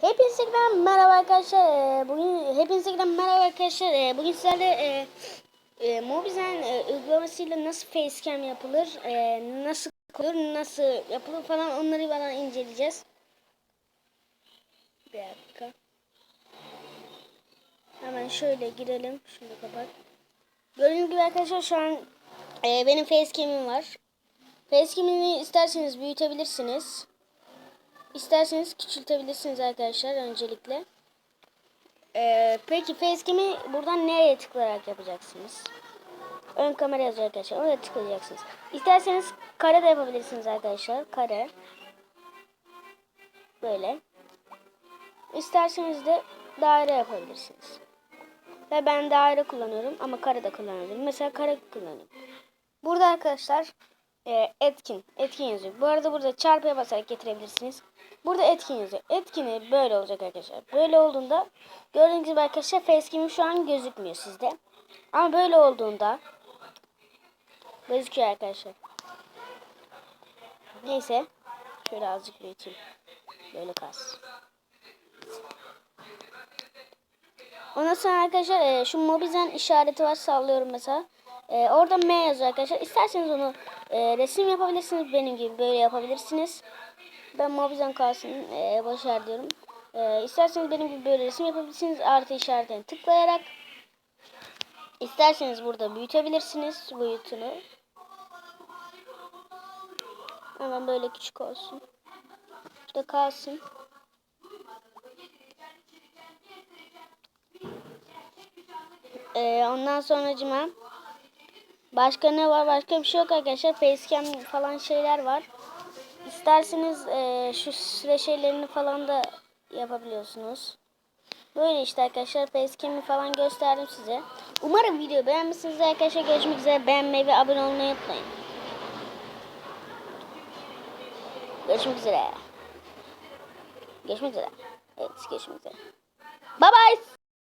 Hepinize merhaba arkadaşlar. Ee, Bugün hepinize merhaba arkadaşlar. Ee, Bugün sizlerle e, e, Mobizen e, uygulamasıyla nasıl facecam yapılır, e, nasıl kurulur, nasıl yapılır falan onları bana inceleyeceğiz. Bir dakika. Hemen şöyle girelim. Şunu kapat. Gördüğünüz gibi arkadaşlar şu an e, benim facecam'im var. Facecam'ini isterseniz büyütebilirsiniz. İsterseniz küçültebilirsiniz arkadaşlar öncelikle. Ee, peki facecam'i buradan nereye tıklayarak yapacaksınız? Ön kamera yazıyor arkadaşlar. Oraya tıklayacaksınız. İsterseniz kare de yapabilirsiniz arkadaşlar. Kare. Böyle. İsterseniz de daire yapabilirsiniz. Ve ben daire kullanıyorum ama kare de kullanıyorum. Mesela kare kullanıyorum. Burada arkadaşlar e, etkin. Etkin yazıyor. Bu arada burada çarpıya basarak getirebilirsiniz. Burada etkin yazıyor. Etkini böyle olacak arkadaşlar. Böyle olduğunda gördüğünüz gibi arkadaşlar facecam'im şu an gözükmüyor sizde. Ama böyle olduğunda gözüküyor arkadaşlar. Neyse. Şöyle azıcık büyüteyim. Böyle kalsın. Ondan sonra arkadaşlar e, şu Mobizen işareti var sallıyorum mesela. E, orada M yazıyor arkadaşlar. İsterseniz onu e, resim yapabilirsiniz. Benim gibi böyle yapabilirsiniz. Ben Mobizen kalsın e, başar diyorum. E, isterseniz benim gibi böyle resim yapabilirsiniz. Artı işaretine tıklayarak. İsterseniz burada büyütebilirsiniz boyutunu. Hemen böyle küçük olsun. Burada kalsın. Ee, ondan sonra cima. Başka ne var? Başka bir şey yok arkadaşlar. Facecam falan şeyler var. İsterseniz e, şu süre şeylerini falan da yapabiliyorsunuz. Böyle işte arkadaşlar facecam'i falan gösterdim size. Umarım video beğenmişsiniz arkadaşlar. Görüşmek üzere. Beğenmeyi ve abone olmayı unutmayın. Görüşmek üzere. Görüşmek üzere. Evet görüşmek üzere. Bye bye.